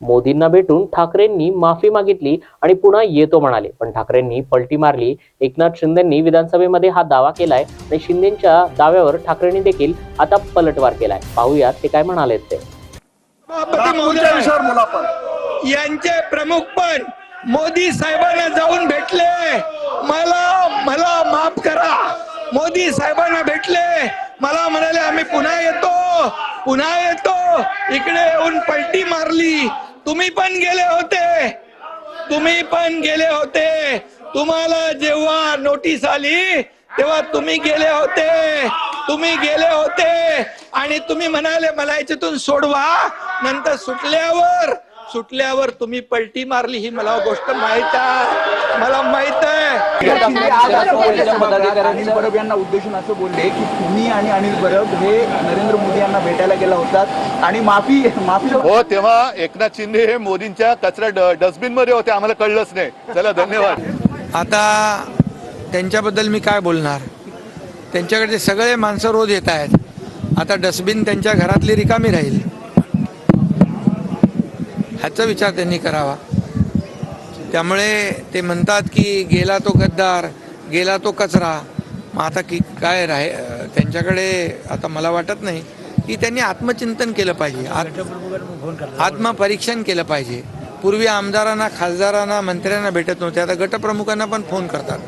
मोदींना भेटून ठाकरेंनी माफी मागितली आणि पुन्हा येतो म्हणाले. पण ठाकरेंनी पलटी मारली. एकनाथ शिंदेंनी विधानसभेमध्ये हा दावा केलाय आणि शिंदेच्या दाव्यावर ठाकरेंनी देखील आता पलटवार केलाय. पाहूयात ते काय म्हणालेत ते. यांचे प्रमुख पण मोदी साहेबांना जाऊन भेटले. मला मला माफ करा. मोदी साहेबांना भेटले. मला म्हणाले आम्ही पुन्हा येतो. पुन्हा येतो. इकडे येऊन पलटी मारली. तुम्ही पण गेले होते. तुम्ही पण गेले होते. तुम्हाला जेव्हा नोटीस आली तेव्हा तुम्ही गेले होते. तुम्ही गेले होते. आणि तुम्ही म्हणाले मला याच्यातून सोडवा. नंतर सुटल्यावर सुटल्यावर तुम्ही पलटी मारली. ही मला गोष्ट माहीत आहे. मला माहीत आहे. अनिल परब यांना उद्देशून असं बोलले की तुम्ही आणि अनिल परब हे नरेंद्र मोदी यांना भेटायला गेला होतात. आणि माफी माफी हो तेव्हा एकनाथ शिंदे हे मोदींच्या कचरा डस्टबिनमध्ये होते आम्हाला कळलंच नाही. चला धन्यवाद. आता त्यांच्याबद्दल मी काय बोलणार? त्यांच्याकडे सगळे माणसं रोज येत आहेत. आता डस्टबिन त्यांच्या घरातली रिकामी राहील. ह्याचा विचार त्यांनी करावा. त्यामुळे ते म्हणतात की गेला तो गद्दार गेला तो कचरा. मग आता की काय राहे त्यांच्याकडे आता मला वाटत नाही. की त्यांनी आत्मचिंतन केलं पाहिजे. आत्म आत्मपरीक्षण केलं पाहिजे. पूर्वी आमदारांना खासदारांना मंत्र्यांना भेटत नव्हते. आता गटप्रमुखांना पण फोन करतात.